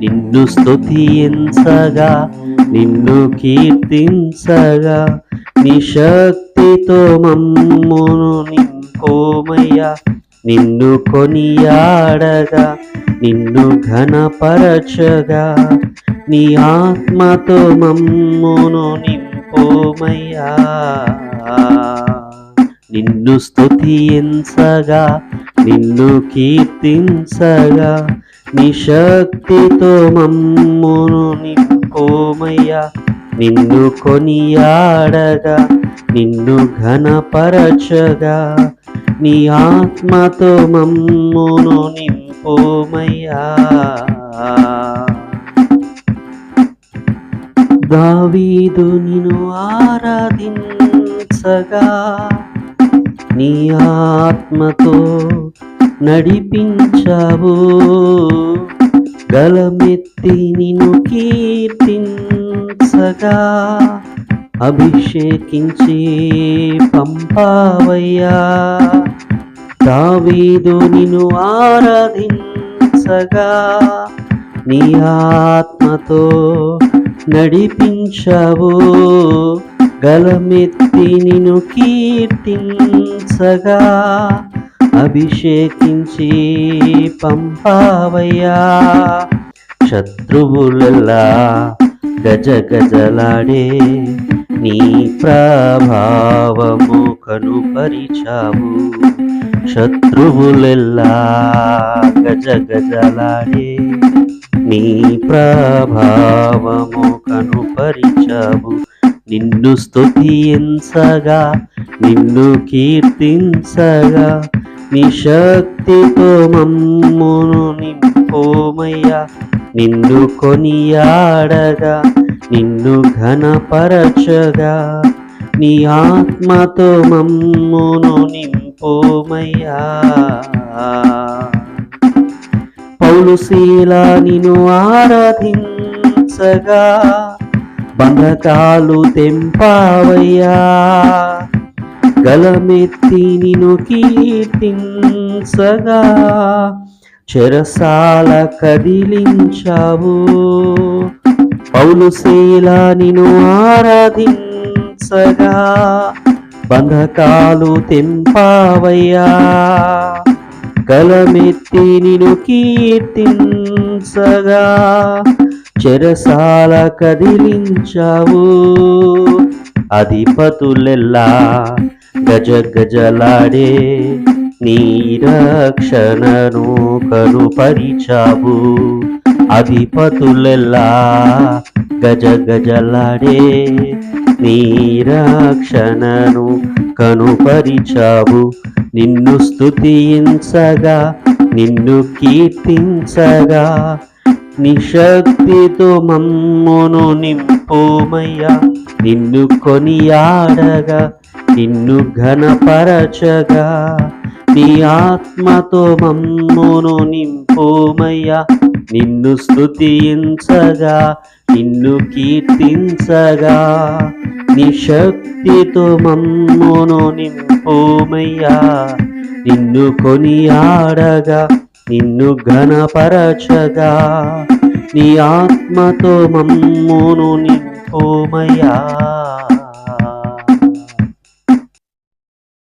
నిన్ను స్తుతించగా నిన్ను కీర్తించగా నీ శక్తితో మమ్మును నింకోమయ్యా నిన్ను కొనియాడగా నిన్ను ఘనపరచగా నీ ఆత్మతో మమ్మును నింపోమయ్యా నిన్ను స్తుతించగా నిన్ను కీర్తించగా నీ శక్తితో మమ్మును నింపోమయ్యా నిన్ను కొనియాడగా నిన్ను ఘనపరచగా. నీ ఆత్మతో మమ్మును నింపోమయ్యా. దావీదు నిన్ను ఆరాధించగా. నీ ఆత్మతో నడిపించావు గలమెత్తి నిన్ను కీర్తించగా అభిషేకించి పంపావయ్యా. దావీదు నిన్ను ఆరాధించగా నీ ఆత్మతో నడిపించవు. గలమెత్తి నిన్ను కీర్తించగా అభిషేకించి పంపావయ్యా. శత్రువులలా గజ గజలాడే నీ ప్రభావము కనుపరిచావు. శత్రువులెల్లా గజ గజలాడే నీ ప్రభావము కనుపరిచావు. నిన్ను స్తుతించగా నిన్ను కీర్తించగా నీ శక్తితో మమ్మును నింపోమయ్యా నిన్ను కొనియాడగా నిన్ను ఘనపరచగా. నీ ఆత్మతో మమ్మును నింపోమయ్యా పౌలు శీల నిన్ను ఆరాధించగా బంధకాలు తెంపావయ్యా. గలమెత్తి నిను కీర్తించగా చెరసాల కదిలించావు. పౌలుశీల నిను ఆరాధించగా బంధకాలు తెంపావయ్యా. గలమెత్తి నిను కీర్తించగా చెరసాల కదిలించావు. అధిపతులెల్లా గజ గజలాడే నీ రక్షణను కనుపరిచావు అధిపతులెల్లా గజ గజలాడే నీ రక్షణను కనుపరిచావు నిన్ను స్తుతించగా నిన్ను కీర్తించగా నిశక్తితో మమ్మును నింపుమయ్యా. నిన్ను కొనియాడగా నిన్ను ఘనపరచగా నీ ఆత్మతో మమ్మును నింపుమయ్యా. నిన్ను స్థుతించగా నిన్ను కీర్తించగా నీ శక్తితో మమ్మును నింపుమయ్యా. నిన్ను కొనియాడగా నిన్ను ఘనపరచగా నీ ఆత్మతో మమ్మును నింపుమయ్యా.